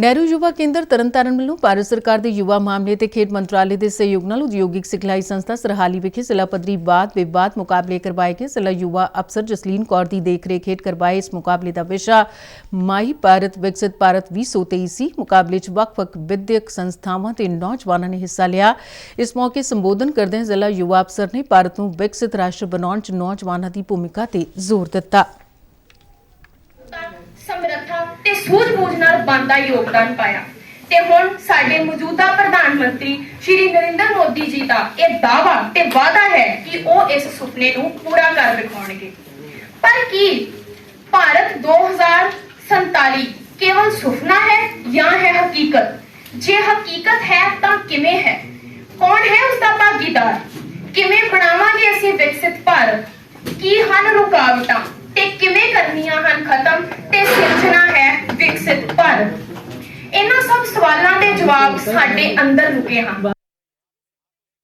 ਨਹਿਰੂ ਯੁਵਾ ਕੇਂਦਰ ਤਰਨਤਾਰਨ ਵੱਲੋਂ ਭਾਰਤ ਸਰਕਾਰ ਦੇ ਯੁਵਾ ਮਾਮਲੇ ਤੇ ਖੇਡ ਮੰਤਰਾਲੇ ਦੇ ਸਹਿਯੋਗ ਨਾਲ ਉਦਯੋਗਿਕ ਸਿਖਲਾਈ ਸੰਸਥਾ ਸਰਹਾਲੀ ਵਿਖੇ ਜ਼ਿਲ੍ਹਾ ਪੱਧਰੀ ਬਾਦ ਵਿਵਾਦ ਮੁਕਾਬਲੇ ਕਰਵਾਏ ਗਏ। ਜ਼ਿਲ੍ਹਾ ਯੁਵਾ ਅਫਸਰ ਜਸਲੀਨ ਕੌਰ ਦੀ ਦੇਖਰੇਖ ਹੇਠ ਕਰਵਾਏ ਇਸ ਮੁਕਾਬਲੇ ਦਾ ਵਿਸ਼ਾ ਮਾਈ ਭਾਰਤ, ਵਿਕਸਿਤ ਭਾਰਤ 2023 ਸੀ। ਮੁਕਾਬਲੇ 'ਚ ਵੱਖ-ਵੱਖ ਵਿਦਿਅਕ ਸੰਸਥਾਵਾਂ ਤੇ ਨੌਜਵਾਨਾਂ ਨੇ ਹਿੱਸਾ ਲਿਆ। ਇਸ ਮੌਕੇ ਸੰਬੋਧਨ ਕਰਦਿਆਂ ਜ਼ਿਲ੍ਹਾ ਯੁਵਾ ਅਫਸਰ ਨੇ ਭਾਰਤ ਨੂੰ ਵਿਕਸਿਤ ਰਾਸ਼ਟਰ ਬਣਾਉਣ 'ਚ ਨੌਜਵਾਨਾਂ ਦੀ ਭੂਮਿਕਾ ਤੇ ਜ਼ੋਰ ਦਿੱਤਾ। ਸਮਰੱਥਾ ਤੇ ਸੂਝ-ਬੂਝ ਨਾਲ ਬਣਦਾ ਯੋਗਦਾਨ ਪਾਇਆ। ਤੇ ਹੁਣ ਸਾਡੇ ਮੌਜੂਦਾ ਪ੍ਰਧਾਨ ਮੰਤਰੀ ਸ਼੍ਰੀ ਨਰਿੰਦਰ ਮੋਦੀ ਜੀ ਦਾ ਇਹ ਦਾਅਵਾ ਤੇ ਵਾਅਦਾ ਹੈ ਕਿ ਉਹ ਇਸ ਸੁਪਨੇ ਨੂੰ ਪੂਰਾ ਕਰ ਦਿਖਾਉਣਗੇ। ਪਰ ਕੀ ਭਾਰਤ 2047 ਕੇਵਲ ਸੁਪਨਾ ਹੈ ਜਾਂ ਹੈ ਹਕੀਕਤ? ਜੇ ਹਕੀਕਤ ਹੈ ਤਾਂ ਕਿਵੇਂ ਹੈ? ਕੌਣ ਹੈ ਉਸ ਦਾ ਭਾਗੀਦਾਰ? ਕਿਵੇਂ ਬਣਾਵਾਂਗੇ ਅਸੀਂ ਵਿਕਸਿਤ ਭਾਰਤ? ਕੀ ਹਨ ਰੁਕਾਵਟਾਂ? ਤੇ ਕਿਵੇਂ ਕਰਨੀਆਂ ਹਨ ਖਤਮ? ਵਿਕਸਿਤ ਇਹਨਾਂ ਸਭ ਸਵਾਲਾਂ ਦੇ ਜਵਾਬ ਸਾਡੇ ਅੰਦਰ ਲੁਕੇ ਹਨ